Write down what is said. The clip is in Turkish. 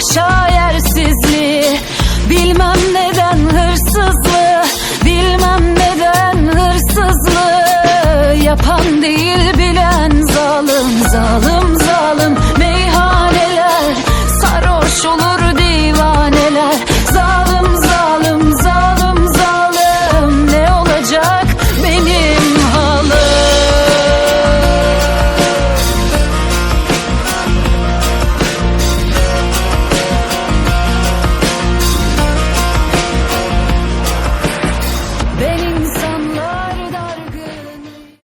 aşağı yersizliği. Bilmem neden